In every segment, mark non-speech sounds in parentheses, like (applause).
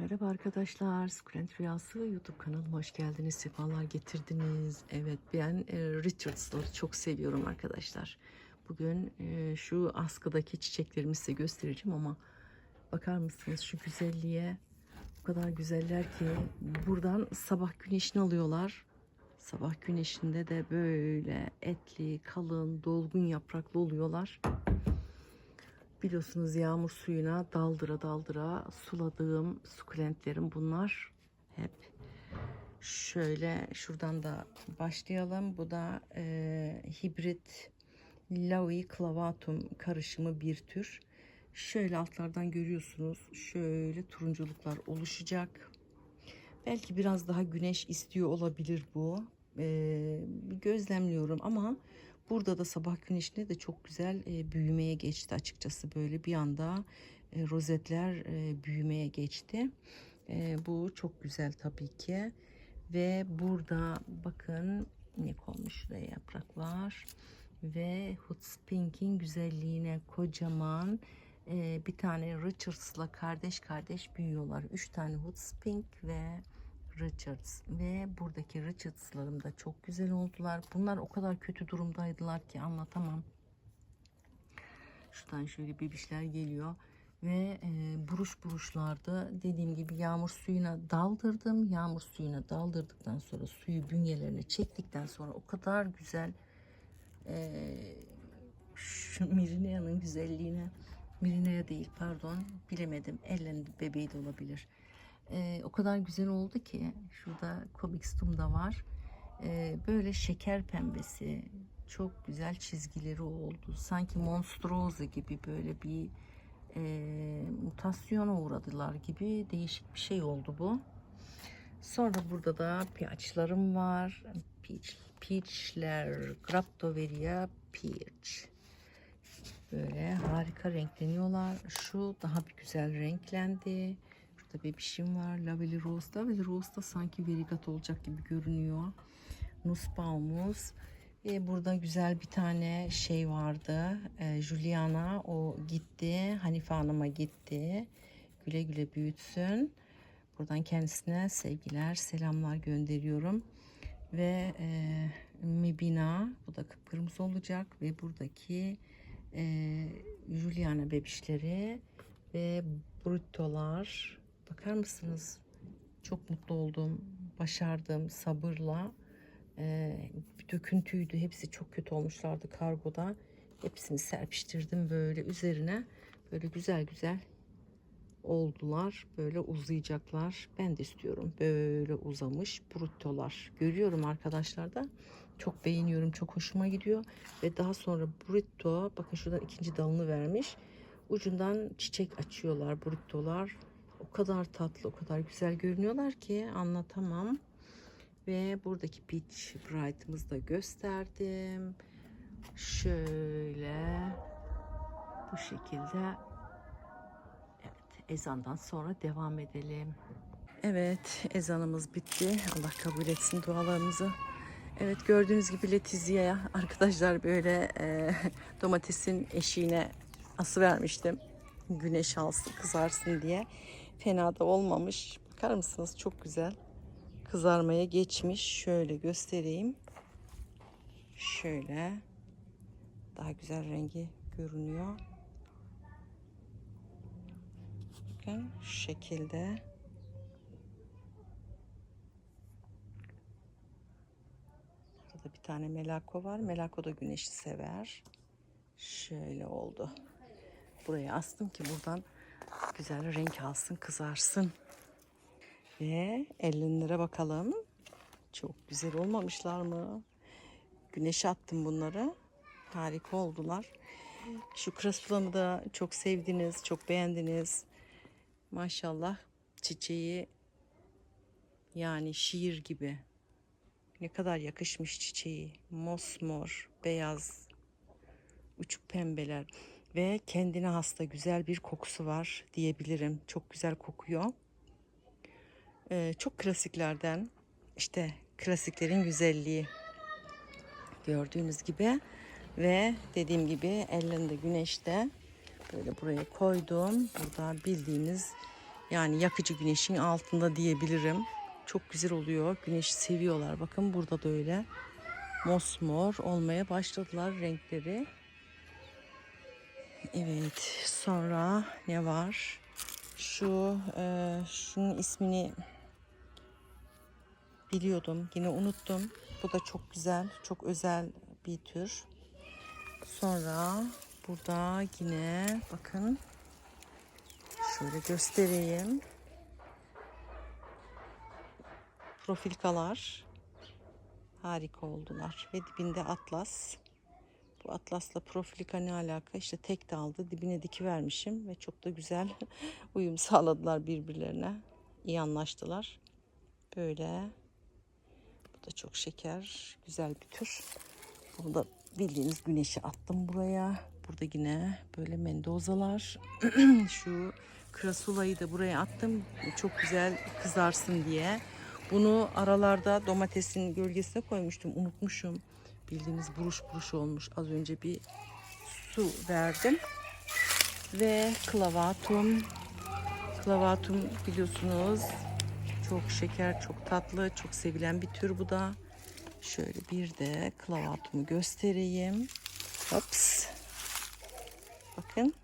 Merhaba arkadaşlar, Sukulent Rüyası YouTube kanalıma hoş geldiniz, sefalar getirdiniz. Evet, ben e, Richards'ları çok seviyorum arkadaşlar. Bugün e, şu askıdaki çiçeklerimi size göstereceğim ama bakar mısınız şu güzelliğe? O kadar güzeller ki buradan sabah güneşini alıyorlar. Sabah güneşinde de böyle etli, kalın, dolgun yapraklı oluyorlar. Biliyorsunuz yağmur suyuna daldıra daldıra suladığım sukulentlerim bunlar. Hep şöyle şuradan da başlayalım. Bu da e, hibrit Laui clavatum karışımı bir tür. Şöyle altlardan görüyorsunuz. Şöyle turunculuklar oluşacak. Belki biraz daha güneş istiyor olabilir bu. E, gözlemliyorum ama Burada da sabah güneşinde de çok güzel e, büyümeye geçti açıkçası böyle bir anda e, rozetler e, büyümeye geçti. E, bu çok güzel tabii ki ve burada bakın ne konmuş şuraya yapraklar ve Hutspink'in güzelliğine kocaman e, bir tane Richards'la kardeş kardeş büyüyorlar. Üç tane Hutspink ve Richards ve buradaki Richards'larım da çok güzel oldular. Bunlar o kadar kötü durumdaydılar ki anlatamam. Şuradan şöyle bebişler geliyor ve e, buruş buruşlardı. Dediğim gibi yağmur suyuna daldırdım. Yağmur suyuna daldırdıktan sonra suyu bünyelerine çektikten sonra o kadar güzel e, şu Mirina'nın güzelliğine Mirina'ya değil pardon bilemedim. Ellerin bebeği de olabilir e, o kadar güzel oldu ki şurada Comicstum da var. E, böyle şeker pembesi çok güzel çizgileri oldu. Sanki Monstrose gibi böyle bir e, mutasyona uğradılar gibi değişik bir şey oldu bu. Sonra burada da peach'larım var. Peach, peach'ler, Graptoveria peach. Böyle harika renkleniyorlar. Şu daha bir güzel renklendi. Burada bebişim var. Lavely Rose. Lavely Rose da sanki verigat olacak gibi görünüyor. Nussbaum'uz. Ve burada güzel bir tane şey vardı. E, Juliana o gitti. Hanife Hanım'a gitti. Güle güle büyütsün. Buradan kendisine sevgiler, selamlar gönderiyorum. Ve e, Mibina bu da kıpkırmızı olacak ve buradaki e, Juliana bebişleri ve Bruttolar Bakar mısınız? Çok mutlu oldum. Başardım sabırla. Bir döküntüydü. Hepsi çok kötü olmuşlardı kargoda. Hepsini serpiştirdim böyle üzerine. Böyle güzel güzel oldular. Böyle uzayacaklar. Ben de istiyorum. Böyle uzamış bruttolar. Görüyorum arkadaşlar da. Çok beğeniyorum. Çok hoşuma gidiyor. Ve daha sonra brutto bakın şuradan ikinci dalını vermiş. Ucundan çiçek açıyorlar bruttolar. O kadar tatlı, o kadar güzel görünüyorlar ki anlatamam. Ve buradaki Peach Bright'ımızı da gösterdim. Şöyle bu şekilde evet ezandan sonra devam edelim. Evet ezanımız bitti. Allah kabul etsin dualarımızı. Evet gördüğünüz gibi Letizia'ya arkadaşlar böyle e, domatesin eşiğine ası vermiştim. Güneş alsın kızarsın diye. Fena da olmamış. Bakar mısınız? Çok güzel. Kızarmaya geçmiş. Şöyle göstereyim. Şöyle. Daha güzel rengi görünüyor. Bakın şu şekilde. Burada bir tane melako var. Melako da güneşi sever. Şöyle oldu. Buraya astım ki buradan güzel renk alsın, kızarsın. Ve ellinlere bakalım. Çok güzel olmamışlar mı? Güneşe attım bunları. Harika oldular. Şu kraspulamı da çok sevdiniz, çok beğendiniz. Maşallah çiçeği yani şiir gibi. Ne kadar yakışmış çiçeği. Mosmor, beyaz, uçuk pembeler ve kendine hasta güzel bir kokusu var diyebilirim. Çok güzel kokuyor. Ee, çok klasiklerden işte klasiklerin güzelliği gördüğünüz gibi ve dediğim gibi ellerinde güneşte böyle buraya koydum. Burada bildiğimiz Yani yakıcı güneşin altında diyebilirim. Çok güzel oluyor. Güneşi seviyorlar. Bakın burada da öyle. Mosmor olmaya başladılar renkleri. Evet. Sonra ne var? Şu e, şunun ismini biliyordum. Yine unuttum. Bu da çok güzel. Çok özel bir tür. Sonra burada yine bakın şöyle göstereyim. Profilkalar harika oldular ve dibinde atlas. Bu atlasla profilika ne alaka? İşte tek daldı. Dibine diki vermişim ve çok da güzel (laughs) uyum sağladılar birbirlerine. İyi anlaştılar. Böyle. Bu da çok şeker. Güzel bir tür. Bunu da bildiğiniz güneşe attım buraya. Burada yine böyle mendozalar. (clears throat) Şu krasulayı da buraya attım. Çok güzel kızarsın diye. Bunu aralarda domatesin gölgesine koymuştum. Unutmuşum. Bildiğiniz buruş buruş olmuş. Az önce bir su verdim. Ve klavatum. Klavatum biliyorsunuz çok şeker, çok tatlı, çok sevilen bir tür bu da. Şöyle bir de klavatumu göstereyim. Hops. Bakın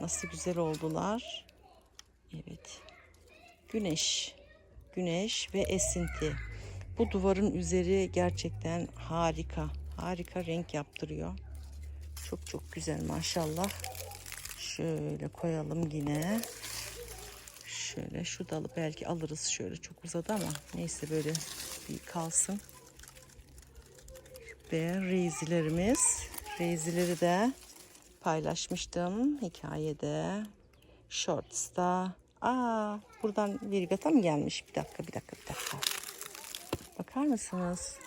nasıl güzel oldular. Evet. Güneş. Güneş ve esinti. Bu duvarın üzeri gerçekten harika. Harika renk yaptırıyor. Çok çok güzel maşallah. Şöyle koyalım yine. Şöyle şu dalı belki alırız şöyle çok uzadı ama neyse böyle bir kalsın. Ve reizilerimiz. Reizileri de paylaşmıştım hikayede. Shorts'ta. Aa buradan Virgat'a mı gelmiş? Bir dakika bir dakika bir dakika. Bakar mısınız?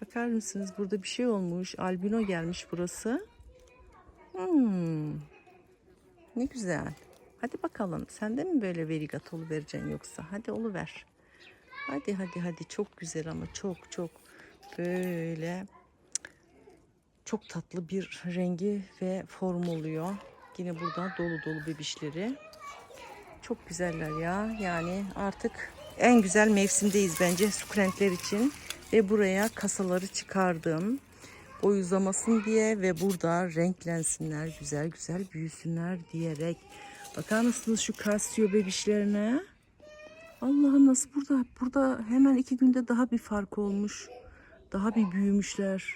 Bakar mısınız? Burada bir şey olmuş. Albino gelmiş burası. Hmm. Ne güzel. Hadi bakalım. Sen de mi böyle verigat vereceksin yoksa? Hadi oluver. Hadi hadi hadi. Çok güzel ama çok çok böyle çok tatlı bir rengi ve form oluyor. Yine burada dolu dolu bebişleri. Çok güzeller ya. Yani artık en güzel mevsimdeyiz bence sukulentler için. Ve buraya kasaları çıkardım. Boy uzamasın diye ve burada renklensinler, güzel güzel büyüsünler diyerek. Bakar mısınız şu Casio bebişlerine? Allah'ım nasıl burada? Burada hemen iki günde daha bir fark olmuş. Daha bir büyümüşler.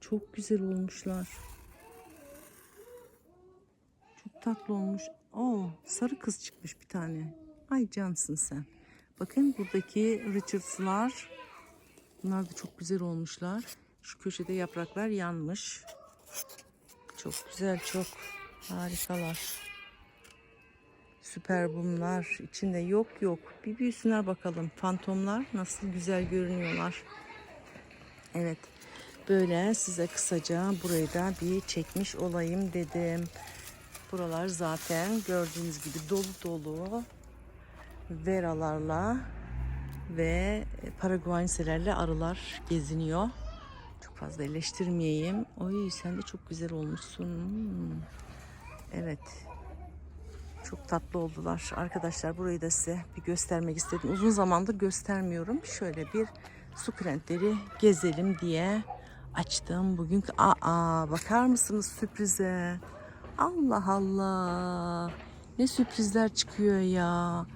Çok güzel olmuşlar. Çok tatlı olmuş. Oo, sarı kız çıkmış bir tane. Ay cansın sen. Bakın buradaki Richards'lar. Bunlar da çok güzel olmuşlar. Şu köşede yapraklar yanmış. Çok güzel, çok harikalar. Süper bunlar. İçinde yok yok. Bir büyüsünler bakalım. Fantomlar nasıl güzel görünüyorlar. Evet. Böyle size kısaca burayı da bir çekmiş olayım dedim. Buralar zaten gördüğünüz gibi dolu dolu veralarla ve paraguayenselerle arılar geziniyor. Çok fazla eleştirmeyeyim. Oy sen de çok güzel olmuşsun. Evet. Çok tatlı oldular. Arkadaşlar burayı da size bir göstermek istedim. Uzun zamandır göstermiyorum. Şöyle bir sukulentleri gezelim diye açtım. Bugünkü aa bakar mısınız sürprize? Allah Allah. Ne sürprizler çıkıyor ya.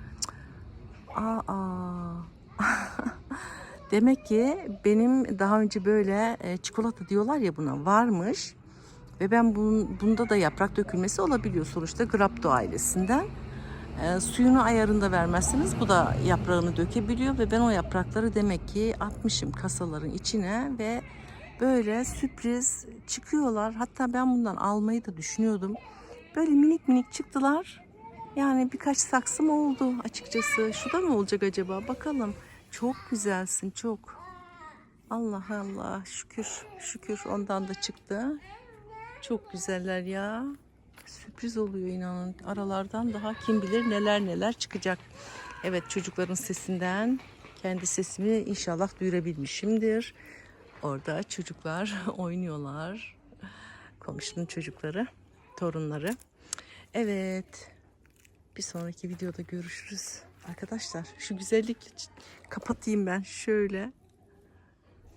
Aa. (laughs) Demek ki benim daha önce böyle e, çikolata diyorlar ya buna varmış. Ve ben bun, bunda da yaprak dökülmesi olabiliyor sonuçta Grapto ailesinden. E, suyunu ayarında vermezseniz bu da yaprağını dökebiliyor ve ben o yaprakları demek ki atmışım kasaların içine ve böyle sürpriz çıkıyorlar. Hatta ben bundan almayı da düşünüyordum. Böyle minik minik çıktılar. Yani birkaç saksım oldu açıkçası. Şu da mı olacak acaba? Bakalım. Çok güzelsin çok. Allah Allah şükür şükür ondan da çıktı. Çok güzeller ya. Sürpriz oluyor inanın. Aralardan daha kim bilir neler neler çıkacak. Evet çocukların sesinden kendi sesimi inşallah duyurabilmişimdir. Orada çocuklar (laughs) oynuyorlar. Komşunun çocukları, torunları. Evet. Bir sonraki videoda görüşürüz. Arkadaşlar şu güzellik kapatayım ben şöyle.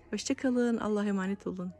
Hoşçakalın. Allah'a emanet olun.